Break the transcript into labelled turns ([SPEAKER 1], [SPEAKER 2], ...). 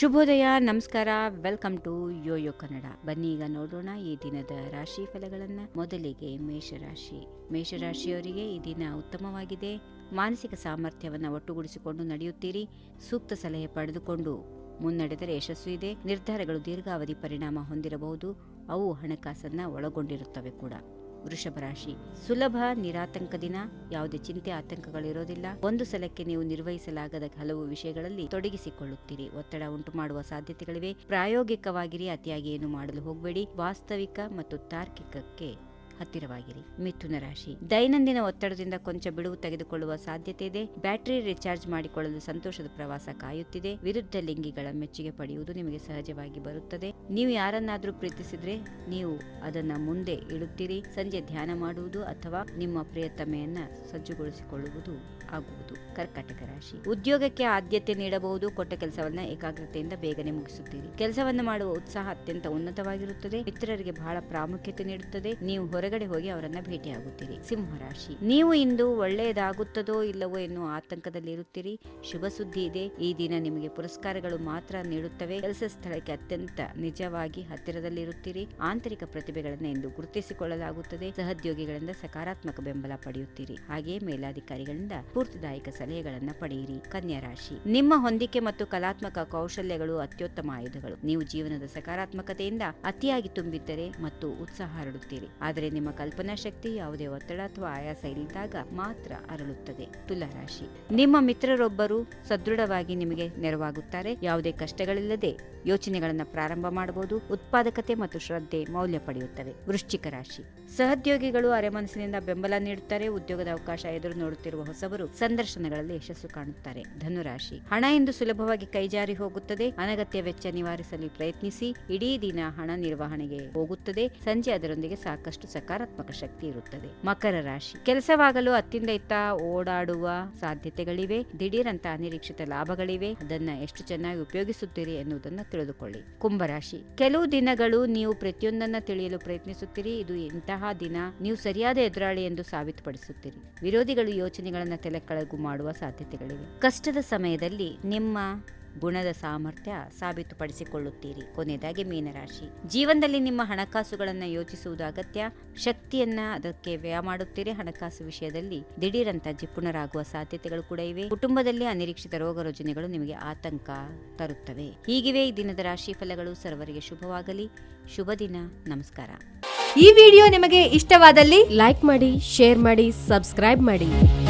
[SPEAKER 1] ಶುಭೋದಯ, ನಮಸ್ಕಾರ. Welcome to Yoyo Kannada. ಬನ್ನಿ ಈಗ ನೋಡೋಣ ಈ ದಿನದ ರಾಶಿ ಫಲಗಳನ್ನು. ಮೊದಲಿಗೆ ಮೇಷರಾಶಿ. ಮೇಷರಾಶಿಯವರಿಗೆ ಈ ದಿನ ಉತ್ತಮವಾಗಿದೆ. ಮಾನಸಿಕ ಸಾಮರ್ಥ್ಯವನ್ನು ಒಟ್ಟುಗೂಡಿಸಿಕೊಂಡು ನಡೆಯುತ್ತೀರಿ. ಸೂಕ್ತ ಸಲಹೆ ಪಡೆದುಕೊಂಡು ಮುನ್ನಡೆದರೆ ಯಶಸ್ಸು ಇದೆ. ನಿರ್ಧಾರಗಳು ದೀರ್ಘಾವಧಿ ಪರಿಣಾಮ ಹೊಂದಿರಬಹುದು. ಅವು ಹಣಕಾಸನ್ನು ಒಳಗೊಂಡಿರುತ್ತವೆ ಕೂಡ. ವೃಷಭ ರಾಶಿ. ಸುಲಭ, ನಿರಾತಂಕ ದಿನ, ಯಾವುದೇ ಚಿಂತೆ, ಆತಂಕಗಳಿರೋದಿಲ್ಲ. ಒಂದು ಸಲಕ್ಕೆ ನೀವು ನಿರ್ವಹಿಸಲಾಗದ ಹಲವು ವಿಷಯಗಳಲ್ಲಿ ತೊಡಗಿಸಿಕೊಳ್ಳುತ್ತೀರಿ. ಒತ್ತಡ ಉಂಟು ಮಾಡುವ ಸಾಧ್ಯತೆಗಳಿವೆ. ಪ್ರಾಯೋಗಿಕವಾಗಿರಿ, ಅತಿಯಾಗಿ ಏನು ಮಾಡಲು ಹೋಗಬೇಡಿ. ವಾಸ್ತವಿಕ ಮತ್ತು ತಾರ್ಕಿಕಕ್ಕೆ ಹತ್ತಿರವಾಗಿರಿ. ಮಿಥುನ ರಾಶಿ. ದೈನಂದಿನ ಒತ್ತಡದಿಂದ ಕೊಂಚ ಬಿಡುವು ತೆಗೆದುಕೊಳ್ಳುವ ಸಾಧ್ಯತೆ ಇದೆ ಬ್ಯಾಟರಿ ರಿಚಾರ್ಜ್ ಮಾಡಿಕೊಳ್ಳಲು ಸಂತೋಷದ ಪ್ರವಾಸ ಕಾಯುತ್ತಿದೆ. ವಿರುದ್ಧ ಲಿಂಗಿಗಳ ಮೆಚ್ಚುಗೆ ಪಡೆಯುವುದು ನಿಮಗೆ ಸಹಜವಾಗಿ ಬರುತ್ತದೆ. ನೀವು ಯಾರನ್ನಾದರೂ ಪ್ರೀತಿಸಿದ್ರೆ ನೀವು ಅದನ್ನ ಮುಂದೆ ಇಡುತ್ತೀರಿ. ಸಂಜೆ ಧ್ಯಾನ ಮಾಡುವುದು ಅಥವಾ ನಿಮ್ಮ ಪ್ರಿಯತಮೆಯನ್ನ ಸಜ್ಜುಗೊಳಿಸಿಕೊಳ್ಳುವುದು ಆಗುವುದು. ಕರ್ಕಾಟಕ ರಾಶಿ. ಉದ್ಯೋಗಕ್ಕೆ ಆದ್ಯತೆ ನೀಡಬಹುದು. ಕೊಟ್ಟ ಕೆಲಸವನ್ನ ಏಕಾಗ್ರತೆಯಿಂದ ಬೇಗನೆ ಮುಗಿಸುತ್ತೀರಿ. ಕೆಲಸವನ್ನು ಮಾಡುವ ಉತ್ಸಾಹ ಅತ್ಯಂತ ಉನ್ನತವಾಗಿರುತ್ತದೆ. ಮಿತ್ರರಿಗೆ ಬಹಳ ಪ್ರಾಮುಖ್ಯತೆ ನೀಡುತ್ತದೆ. ನೀವು ಹೊರಗಡೆ ಹೋಗಿ ಅವರನ್ನ ಭೇಟಿಯಾಗುತ್ತೀರಿ. ಸಿಂಹ ರಾಶಿ. ನೀವು ಇಂದು ಒಳ್ಳೆಯದಾಗುತ್ತದೋ ಇಲ್ಲವೋ ಎನ್ನುವ ಆತಂಕದಲ್ಲಿ ಇರುತ್ತೀರಿ. ಶುಭ ಸುದ್ದಿ ಇದೆ. ಈ ದಿನ ನಿಮಗೆ ಪುರಸ್ಕಾರಗಳು ಮಾತ್ರ ನೀಡುತ್ತವೆ. ಕೆಲಸ ಸ್ಥಳಕ್ಕೆ ಅತ್ಯಂತ ನಿಜವಾಗಿ ಹತ್ತಿರದಲ್ಲಿರುತ್ತೀರಿ ಆಂತರಿಕ ಪ್ರತಿಭೆಗಳನ್ನು ಇಂದು ಗುರುತಿಸಿಕೊಳ್ಳಲಾಗುತ್ತದೆ. ಸಹೋದ್ಯೋಗಿಗಳಿಂದ ಸಕಾರಾತ್ಮಕ ಬೆಂಬಲ ಪಡೆಯುತ್ತೀರಿ. ಹಾಗೆಯೇ ಮೇಲಾಧಿಕಾರಿಗಳಿಂದ ಸ್ಫೂರ್ತಿದಾಯಕ ಸಲಹೆಗಳನ್ನು ಪಡೆಯಿರಿ. ಕನ್ಯಾ ರಾಶಿ. ನಿಮ್ಮ ಹೊಂದಿಕೆ ಮತ್ತು ಕಲಾತ್ಮಕ ಕೌಶಲ್ಯಗಳು ಅತ್ಯುತ್ತಮ ಆಯುಧಗಳು. ನೀವು ಜೀವನದ ಸಕಾರಾತ್ಮಕತೆಯಿಂದ ಅತಿಯಾಗಿ ತುಂಬಿದ್ದರೆ ಮತ್ತು ಉತ್ಸಾಹ ಹರಡುತ್ತೀರಿ. ಆದರೆ ನಿಮ್ಮ ಕಲ್ಪನಾ ಶಕ್ತಿ ಯಾವುದೇ ಒತ್ತಡ ಅಥವಾ ಆಯಾಸ ಇಲ್ಲದಾಗ ಮಾತ್ರ ಅರಳುತ್ತದೆ. ತುಲಾರಾಶಿ. ನಿಮ್ಮ ಮಿತ್ರರೊಬ್ಬರು ಸದೃಢವಾಗಿ ನಿಮಗೆ ನೆರವಾಗುತ್ತಾರೆ. ಯಾವುದೇ ಕಷ್ಟಗಳಿಲ್ಲದೆ ಯೋಚನೆಗಳನ್ನು ಪ್ರಾರಂಭ ಮಾಡಬಹುದು. ಉತ್ಪಾದಕತೆ ಮತ್ತು ಶ್ರದ್ಧೆ ಮೌಲ್ಯ ಪಡೆಯುತ್ತವೆ. ವೃಶ್ಚಿಕ ರಾಶಿ. ಸಹೋದ್ಯೋಗಿಗಳು ಅರೆಮನಸ್ಸಿನಿಂದ ಬೆಂಬಲ ನೀಡುತ್ತಾರೆ. ಉದ್ಯೋಗದ ಅವಕಾಶ ಎದುರು ನೋಡುತ್ತಿರುವ ಹೊಸಬರು ಸಂದರ್ಶನಗಳಲ್ಲಿ ಯಶಸ್ಸು ಕಾಣುತ್ತಾರೆ. ಧನುರಾಶಿ. ಹಣ ಎಂದು ಸುಲಭವಾಗಿ ಕೈಜಾರಿ ಹೋಗುತ್ತದೆ. ಅನಗತ್ಯ ವೆಚ್ಚ ನಿವಾರಿಸಲು ಪ್ರಯತ್ನಿಸಿ. ಇಡೀ ದಿನ ಹಣ ನಿರ್ವಹಣೆಗೆ ಹೋಗುತ್ತದೆ. ಸಂಜೆ ಅದರೊಂದಿಗೆ ಸಾಕಷ್ಟು ಸಕಾರಾತ್ಮಕ ಶಕ್ತಿ ಇರುತ್ತದೆ. ಮಕರ ರಾಶಿ. ಕೆಲಸವಾಗಲು ಅತ್ತಿಂದ ಇತ್ತ ಓಡಾಡುವ ಸಾಧ್ಯತೆಗಳಿವೆ. ದಿಢೀರಂತ ಅನಿರೀಕ್ಷಿತ ಲಾಭಗಳಿವೆ. ಅದನ್ನ ಎಷ್ಟು ಚೆನ್ನಾಗಿ ಉಪಯೋಗಿಸುತ್ತೀರಿ ಎನ್ನುವುದನ್ನು ತಿಳಿದುಕೊಳ್ಳಿ. ಕುಂಭರಾಶಿ ಕೆಲವು ದಿನಗಳು ನೀವು ಪ್ರತಿಯೊಂದನ್ನ ತಿಳಿಯಲು ಪ್ರಯತ್ನಿಸುತ್ತೀರಿ. ಇದು ಇಂತಹ ದಿನ ನೀವು ಸರಿಯಾದ ಎದುರಾಳಿ ಎಂದು ಸಾಬೀತುಪಡಿಸುತ್ತೀರಿ. ವಿರೋಧಿಗಳು ಯೋಚನೆಗಳನ್ನು ತಲೆಕಳಗು ಮಾಡುವ ಸಾಧ್ಯತೆಗಳಿವೆ. ಕಷ್ಟದ ಸಮಯದಲ್ಲಿ ನಿಮ್ಮ ಗುಣದ ಸಾಮರ್ಥ್ಯ ಸಾಬೀತುಪಡಿಸಿಕೊಳ್ಳುತ್ತೀರಿ. ಕೊನೆಯದಾಗಿ ಮೀನರಾಶಿ. ಜೀವನದಲ್ಲಿ ನಿಮ್ಮ ಹಣಕಾಸುಗಳನ್ನು ಯೋಚಿಸುವುದು ಅಗತ್ಯ. ಶಕ್ತಿಯನ್ನ ಅದಕ್ಕೆ ವ್ಯಯ ಮಾಡುತ್ತೀರಿ. ಹಣಕಾಸು ವಿಷಯದಲ್ಲಿ ದಿಢೀರಂತ ಜಿಪುಣರಾಗುವ ಸಾಧ್ಯತೆಗಳು ಕೂಡ ಇವೆ. ಕುಟುಂಬದಲ್ಲಿ ಅನಿರೀಕ್ಷಿತ ರೋಗ ರುಜಿನಗಳು ನಿಮಗೆ ಆತಂಕ ತರುತ್ತವೆ. ಹೀಗಿವೆ ಈ ದಿನದ ರಾಶಿ ಫಲಗಳು. ಸರ್ವರಿಗೆ ಶುಭವಾಗಲಿ. ಶುಭ ದಿನ. ನಮಸ್ಕಾರ.
[SPEAKER 2] ಈ ವಿಡಿಯೋ ನಿಮಗೆ ಇಷ್ಟವಾದಲ್ಲಿ
[SPEAKER 3] ಲೈಕ್ ಮಾಡಿ, ಶೇರ್ ಮಾಡಿ, ಸಬ್ಸ್ಕ್ರೈಬ್ ಮಾಡಿ.